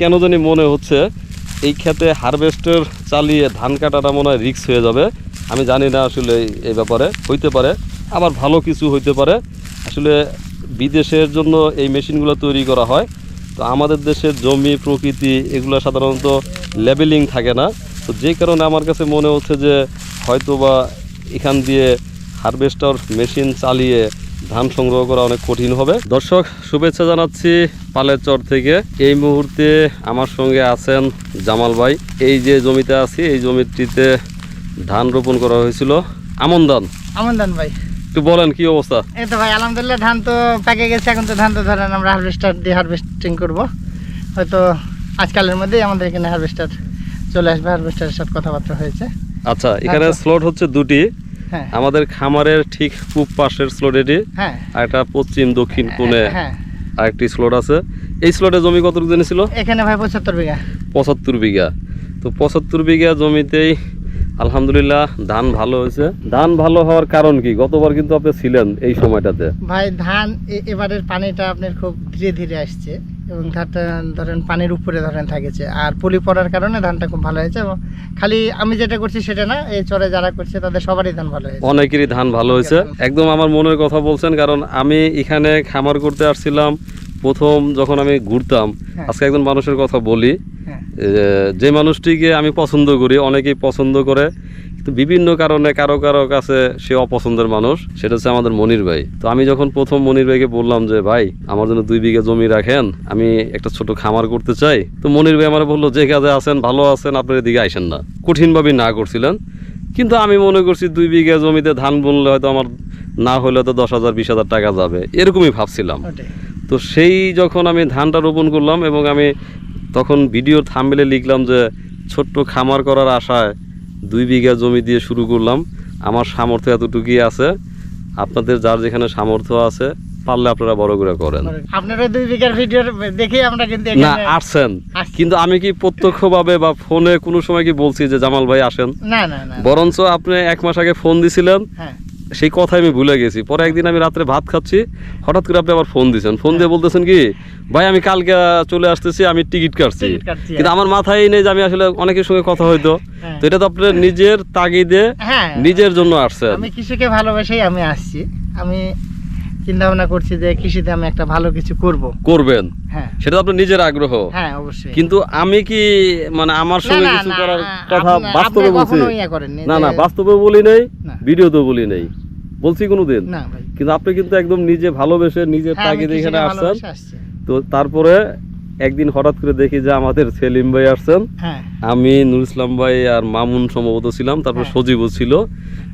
কেন জানি মনে হচ্ছে এই ক্ষেতে হারভেস্টার চালিয়ে ধান কাটাটা মনে হয় রিক্স হয়ে যাবে। আমি জানি না আসলে এই- এই ব্যাপারে, হইতে পারে, আবার ভালো কিছু হইতে পারে। আসলে বিদেশের জন্য এই মেশিনগুলো তৈরি করা হয়। তো আমাদের দেশের জমি, প্রকৃতি, এগুলো সাধারণত লেবেলিং থাকে না। তো যে কারণে আমার কাছে মনে হচ্ছে যে হয়তো বা এখান দিয়ে হারভেস্টার মেশিন চালিয়ে ধান সংগ্রহ করা অনেক কঠিন হবে। দর্শক শুভেচ্ছা জানাচ্ছি পালের চর থেকে। এই মুহূর্তে আমার সঙ্গে আছেন জামাল ভাই। এই যে জমিতে আছি এই জমিটিতে ধান রোপণ করা হয়েছিল। আমন ধান। আমন ধান ভাই। একটু বলেন কি অবস্থা? এই তো ভাই আলহামদুলিল্লাহ ধান তো পেকে গেছে। এখন তো ধান তো ধরেন আমরা হারভেস্টার দিয়ে হারভেস্টিং করব। হয়তো আজকালের মধ্যেই আমাদের এখানে হারভেস্টার চলে আসবে হারভেস্টারের সাথে কথাবার্তা হয়েছে। আচ্ছা এখানে। স্লট হচ্ছে দুটি। আমাদের খামারের ঠিক পূব পাশের স্লট এটি হ্যাঁ। আর একটা পশ্চিম দক্ষিণ কোণে হ্যাঁ আরেকটি স্লট আছে। এই স্লটে জমি কত কতটুকু জেনেছিল? এখানে ভাই পঁচাত্তর বিঘা। পঁচাত্তর বিঘা। তো পঁচাত্তর বিঘা জমিতেই আলহামদুলিল্লাহ ধান ভালো হয়েছে। ধান ভালো হওয়ার কারণ কি? গতবার কিন্তু আপনি ছিলেন এই সময়টাতে। ভাই ধান এবারের পানিটা আপনার খুব ধীরে ধীরে আসছে। এবং ধানটা ধরেন পানির উপরে ধরেন থাকেছে। আর পলি পড়ার কারণে ধানটা খুব ভালো হয়েছে এবং খালি আমি যেটা করছি সেটা না এই চরে যারা করছে তাদের সবারই ধান ভালো হয়েছে। অনেকেরই ধান ভালো হয়েছে। একদম আমার মনের কথা বলছেন কারণ আমি এখানে খামার করতে আসছিলাম প্রথম যখন আমি ঘুরতাম। হ্যাঁ। আজকে একজন মানুষের কথা বলি। যে মানুষটিকে আমি পছন্দ করি অনেকেই পছন্দ করে কিন্তু বিভিন্ন কারণে কারও কারও কাছে সে অপছন্দের মানুষ সেটা হচ্ছে আমাদের মনির ভাই। তো আমি যখন প্রথম মনির ভাইকে বললাম যে ভাই আমার জন্য দুই বিঘা জমি রাখেন আমি একটা ছোট খামার করতে চাই। তো মনির ভাই আমার বলল যে কাজে আছেন ভালো আছেন আপনার এদিকে আইসেন না। কঠিনভাবে না করছিলেন কিন্তু আমি মনে করছি দুই বিঘা জমিতে ধান বুনলে হয়তো আমার না হলে তো দশ হাজার বিশ হাজার টাকা যাবে এরকমই ভাবছিলাম। তো সেই যখন আমি ধানটা রোপণ করলাম এবং আমি তখন ভিডিওর থাম্বেলে লিখলাম যে ছোট্ট খামার করার আশায় দুই বিঘা জমি দিয়ে শুরু করলাম। আমার সামর্থ্য এতটুকুই আছে। আপনাদের যার যেখানে সামর্থ্য আছে পারলে আপনারা বড় করে করেন। আপনারা দুই বিঘার ভিডিও দেখেই আমরা কিন্তু না আসছেন। কিন্তু আমি কি প্রত্যক্ষভাবে বা ফোনে কোনো সময় কি বলছি যে জামাল ভাই আসেন? না না না। বরঞ্চ আপনি এক মাস আগে ফোন দিছিলেন। হ্যাঁ। সেই কথাই আমি ভুলে গেছি। পরে একদিন আমি রাত্রে ভাত খাচ্ছি হঠাৎ করে আপনি আবার ফোন দিয়েছেন ফোন দিয়ে বলতেছেন কি ভাই আমি কালকে চলে আসতেছি আমি টিকিট কাটছি। কিন্তু আমার মাথায় নেই যে আমি আসলে অনেকের সঙ্গে কথা হইতো। হ্যাঁ। তো এটা তো আপনার নিজের তাগিদে হ্যাঁ। নিজের জন্য আসছেন আমি কৃষিকে ভালোবাসেই আমি আসছি। আমি চিন্তা ভাবনা করছি যে কৃষিতে আমি একটা ভালো কিছু করব। করবেন। হ্যাঁ। সেটা তো আপনার নিজের আগ্রহ। হ্যাঁ অবশ্যই। কিন্তু আমি কি মানে আমার সঙ্গে কিছু করার কথা বাস্তবে বলছি? না না বাস্তবে বলি নেই। ভিডিওতেও বলি নেই। বলছি কোনোদিন না ভাই। কিন্তু আপনি কিন্তু একদম নিজে ভালোবেসে নিজের হ্যাঁ, তাগিদে এখানে আসছেন। তো তারপরে একদিন হঠাৎ করে দেখি যে আমাদের সেলিম ভাই আসছেন। হ্যাঁ। আমি নুর ইসলাম ভাই আর মামুন সম্ভবত ছিলাম তারপর হ্যাঁ। সজীবও ছিল।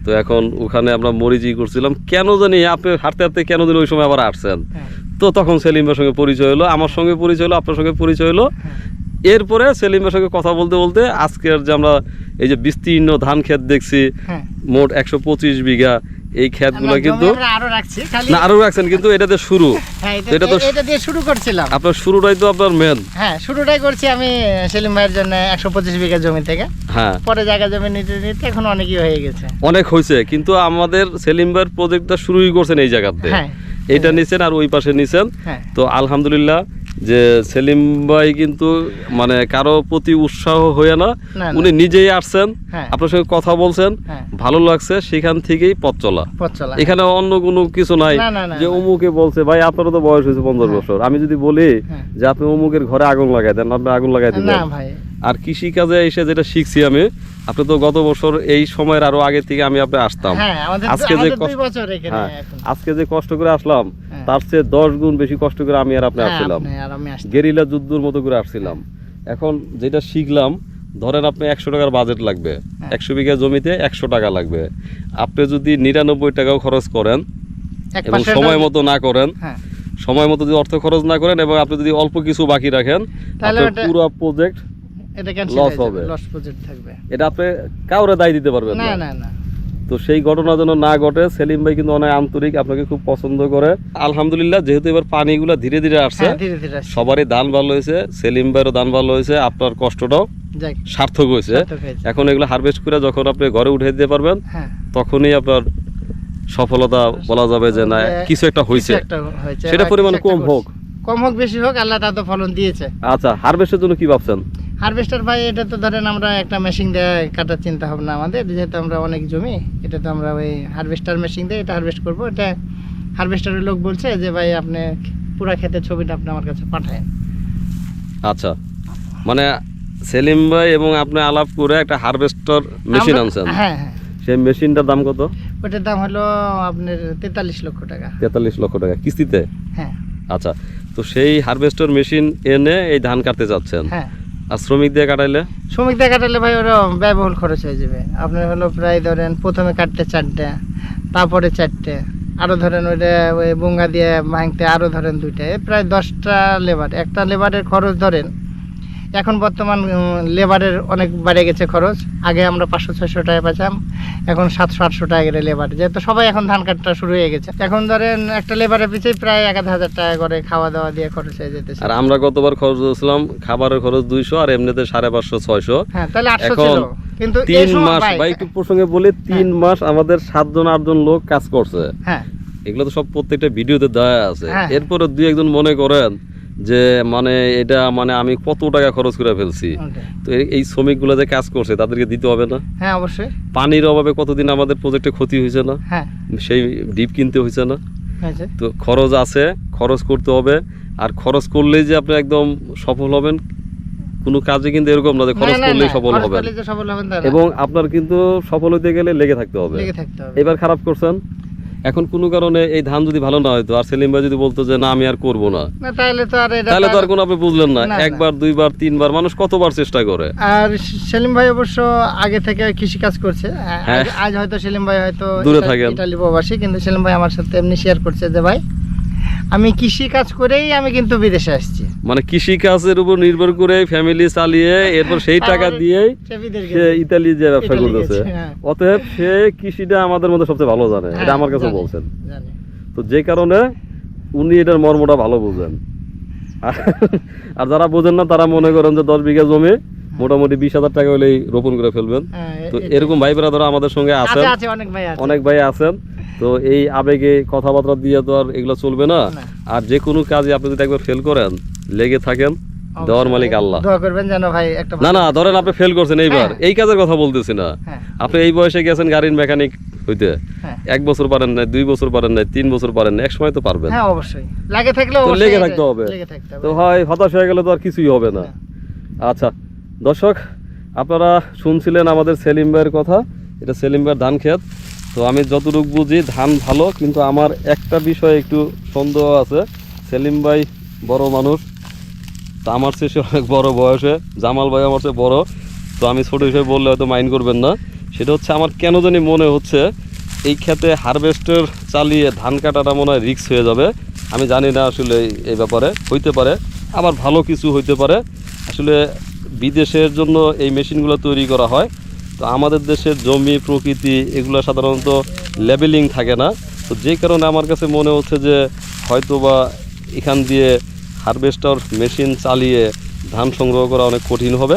তো এখন ওখানে আমরা মরিচি করছিলাম। কেন জানি আপনি হাঁটতে হাঁটতে কেন জানি ওই সময় আবার আসছেন। তো তখন সেলিম ভাইয়ের সঙ্গে পরিচয় হলো আমার সঙ্গে পরিচয় হলো আপনার সঙ্গে পরিচয় হলো। এরপরে সেলিম ভাইয়ের সঙ্গে কথা বলতে বলতে আজকের যে আমরা এই যে বিস্তীর্ণ ধান ক্ষেত দেখছি মোট একশো পঁচিশ বিঘা এই ক্ষেতগুলো কিন্তু আরও রাখছি খালি না আরও রাখছেন কিন্তু এটাতে শুরু। হ্যাঁ এটা এটা তো- এটা দিয়ে শুরু করছিলাম। আপনার শুরুটাই তো আপনার মেন হ্যাঁ শুরুটাই করছি আমি সেলিম ভাইয়ের জন্য একশো পঁচিশ বিঘা জমি থেকে। হ্যাঁ। পরে জায়গা জমি নিতে নিতে এখন অনেকই হয়ে গেছে। অনেক হয়েছে কিন্তু আমাদের সেলিম ভাইয়ের প্রজেক্টটা শুরুই করছেন এই জায়গাতে। হ্যাঁ। এইটা নিছেন আর ওই পাশে নিছেন। হ্যাঁ। তো আলহামদুলিল্লাহ যে সেলিম ভাই কিন্তু মানে কারও প্রতি উৎসাহ হয়ে না। উনি নিজেই আসছেন হ্যাঁ। আপনার সঙ্গে কথা বলছেন হ্যাঁ ভালো লাগছে সেখান থেকেই পথ চলা এখানে অন্য কোনো কিছু নাই যে অমুকে বলছে ভাই আপনারও তো বয়স হয়েছে পঞ্চাশ হ্যাঁ। বছর আমি যদি বলি। যে আপনি অমুকের ঘরে আগুন লাগাই দেন আপনি আগুন লাগাই না দিবেন আর কৃষি কাজে এসে যেটা শিখছি আমি আপনি তো গত বছর এই সময়ের আরও আগে থেকে আমি আপনি আসতাম আজকে যে কষ্ট- আজকে যে কষ্ট করে আসলাম। তার চেয়ে দশ গুণ বেশি কষ্ট করে আমি আর আপনি হ্যাঁ, আসছিলাম। গেরিলা যুদ্ধর মতো করে আসছিলাম। এখন যেটা শিখলাম ধরেন আপনি একশো টাকার বাজেট লাগবে। হ্যাঁ। একশো বিঘা জমিতে একশো টাকা লাগবে। আপনি যদি নিরানব্বই টাকাও খরচ করেন এবং সময় মতো না করেন হ্যাঁ। সময় মতো যদি অর্থ খরচ না করেন এবং আপনি যদি অল্প কিছু বাকি রাখেন পুরো প্রজেক্ট এটা ক্যান্সেল হয়ে হবে। যাবে লস প্রজেক্ট থাকবে। এটা আপনি কাউরে দায় দিতে পারবেন না। না না। তো সেই ঘটনা যেন না ঘটে সেলিম ভাই কিন্তু অনেক আন্তরিক আপনাকে খুব পছন্দ করে। আলহামদুলিল্লাহ যেহেতু এবার পানিগুলো ধীরে ধীরে আসছে হ্যাঁ ধীরে ধীরে আসছে। সবারই দান ভালো হয়েছে সেলিম ভাইয়েরও দান ভালো হয়েছে আপনার কষ্টটাও সার্থক হয়েছে। এখন এগুলো হারভেস্ট করে যখন আপনি ঘরে উঠে দিতে পারবেন হ্যাঁ। তখনই আপনার সফলতা বলা যাবে যে না কিছু একটা হয়েছে। কিছু একটা হয়েছে সেটা পরিমাণ কম হোক। কম হোক বেশি হোক আল্লাহ তা তো ফলন দিয়েছে। আচ্ছা হারভেস্টের জন্য কি ভাবছেন? হারভেস্টার ভাই এটা তো ধরেন আমরা একটা মেশিন দিয়ে কাটার চিন্তা ভাবনা আমাদের। যেহেতু আমরা অনেক জমি এটা তো আমরা ওই হারভেস্টার মেশিন দিয়ে এটা হারভেস্ট করব। এটা হারভেস্টারের লোক বলছে যে ভাই আপনি পুরা ক্ষেতের ছবিটা আপনি আমার কাছে পাঠায় আচ্ছা। মানে সেলিম ভাই এবং আপনি আলাপ করে একটা হারভেস্টার মেশিন আনছেন। হ্যাঁ হ্যাঁ। সেই মেশিনটার দাম কত? ওটার দাম হলো আপনার তেতাল্লিশ লক্ষ টাকা। তেতাল্লিশ লক্ষ টাকা। কিস্তিতে? হ্যাঁ। আচ্ছা। তো সেই হারভেস্টার মেশিন এনে এই ধান কাটতে যাচ্ছেন। হ্যাঁ। আর শ্রমিক দিয়ে কাটাইলে? শ্রমিক দিয়ে কাটালে ভাই ওরা ব্যয়বহুল খরচ হয়ে যাবে। আপনার হলো প্রায় ধরেন প্রথমে কাটতে চারটে, তারপরে চারটে আরও ধরেন ওইটা ওই বঙ্গা দিয়ে ভাঙতে আরও ধরেন দুইটা, এ প্রায় দশটা লেবার। একটা লেবারের খরচ ধরেন এখন বর্তমান লেবারের অনেক বেড়ে গেছে খরচ। আগে আমরা পাঁচশো ছয়শো টাকা পেতাম এখন সাতশো আটশো টাকা করে লেবার যেহেতু সবাই এখন ধান কাটা শুরু হয়ে গেছে। এখন ধরেন একটা লেবারের পিছিয়ে প্রায় এক আধ হাজার টাকা করে খাওয়া দাওয়া দিয়ে খরচ হয়ে যেতেছে। আর আমরা গতবার খরচ দিয়েছিলাম খাবারের খরচ দুইশো আর এমনিতে সাড়ে পাঁচশো ছয়শো। হ্যাঁ তাহলে আটশো ছিল। কিন্তু তিন মাস ভাই- একটু প্রসঙ্গে বলি তিন মাস আমাদের সাতজন আটজন লোক কাজ করছে। হ্যাঁ। এগুলো তো সব প্রত্যেকটা ভিডিওতে দেওয়া আছে। হ্যাঁ। এরপরে দুই একজন মনে করেন যে মানে এটা মানে আমি কত টাকা খরচ করে ফেলছি। তো এই- শ্রমিকগুলো যে কাজ করছে তাদেরকে দিতে হবে না? হ্যাঁ অবশ্যই। পানির অভাবে কতদিন আমাদের প্রজেক্টে ক্ষতি হয়েছে না? হ্যাঁ। সেই ডিপ কিনতে হয়েছে না? তো খরচ আছে খরচ করতে হবে। আর খরচ করলেই যে আপনি একদম সফল হবেন কোনো কাজে কিন্তু এরকম না যে খরচ করলেই সফল হবেন। এবং আপনার কিন্তু সফল হতে গেলে লেগে থাকতে হবে। এবার খারাপ করছেন? এখন কোনো কারণে এই ধান যদি ভালো না হয়তো আর সেলিম ভাই যদি বলতো যে না আমি আর করব না তাহলে তো আর তাহলে তো আর কোনো আপনি বুঝলেন না। একবার দুইবার তিনবার মানুষ কতবার চেষ্টা করে আর সেলিম ভাই অবশ্য আগে থেকে কৃষি কাজ করছে হ্যাঁ। আজ- হয়তো সেলিম ভাই হয়তো দূরে থাকেন। ইটালি প্রবাসী কিন্তু সেলিম ভাই আমার সাথে এমনি শেয়ার করছে যে ভাই আমি কৃষি কাজ করেই আমি কিন্তু বিদেশে আসছি মানে কৃষি কাজের উপর নির্ভর করে ফ্যামিলি চালিয়ে এরপর সেই টাকা সে গেছে। ইতালি যে ব্যবসা করতেছে। হ্যাঁ। অতএব সে কৃষিটা আমাদের মধ্যে সবচেয়ে ভালো জানে। এটা হ্যাঁ, আমার কাছে বলছেন। তো যে কারণে উনি এটার মর্মটা ভালো বুঝেন। আর- যারা বোঝেন না তারা মনে করেন যে দশ বিঘা জমি মোটামুটি বিশ হাজার টাকা হলেই রোপণ করে ফেলবেন। হ্যাঁ, তো এরকম ভাই ধরো আমাদের সঙ্গে আছেন। অনেক ভাই আছেন। তো এই আবেগে কথাবার্তা দিয়ে তো আর এগুলো চলবে না। আর যে কোনো কাজে আপনি যদি একবার ফেল করেন লেগে থাকেন দেওয়ার মালিক আল্লাহ। দোয়া করবেন যেন ভাই একটা না না ধরেন আপনি ফেল করছেন এইবার। হ্যাঁ। এই কাজের কথা বলতেছি না। হ্যাঁ। আপনি এই বয়সে গেছেন গাড়ির মেকানিক হইতে। হ্যাঁ। এক বছর পারেন নাই দুই বছর পারেন নাই তিন বছর পারেন না এক সময় তো পারবেন। হ্যাঁ অবশ্যই। লাগে থাকলে অবশ্যই লেগে থাকতে হবে। লেগে থাকতে হবে। তো হয় হতাশ হয়ে গেলে তো আর কিছুই হবে না। আচ্ছা দর্শক আপনারা শুনছিলেন আমাদের সেলিম ভাইয়ের কথা। এটা সেলিম ভাইয়ের ধান ক্ষেত। তো আমি যতটুকু বুঝি ধান ভালো কিন্তু আমার একটা বিষয়ে একটু সন্দেহ আছে। সেলিম ভাই বড় মানুষ। তা আমার চেয়ে অনেক বড় বয়সে, জামাল ভাই আমার চেয়ে বড়। তো আমি ছোটো হিসেবে বললে হয়তো মাইন্ড করবেন না। সেটা হচ্ছে আমার কেন জানি মনে হচ্ছে, এই ক্ষেতে হারভেস্টার চালিয়ে ধান কাটাটা মনে হয় রিক্স হয়ে যাবে। আমি জানি না আসলে এই ব্যাপারে, হইতে পারে। আবার ভালো কিছু হইতে পারে। আসলে বিদেশের জন্য এই মেশিনগুলো তৈরি করা হয়। তো আমাদের দেশের জমি, প্রকৃতি, এগুলো সাধারণত লেবেলিং থাকে না। তো যে কারণে আমার কাছে মনে হচ্ছে যে হয়তো বা এখান দিয়ে হারভেস্টার মেশিন চালিয়ে ধান সংগ্রহ করা অনেক কঠিন হবে।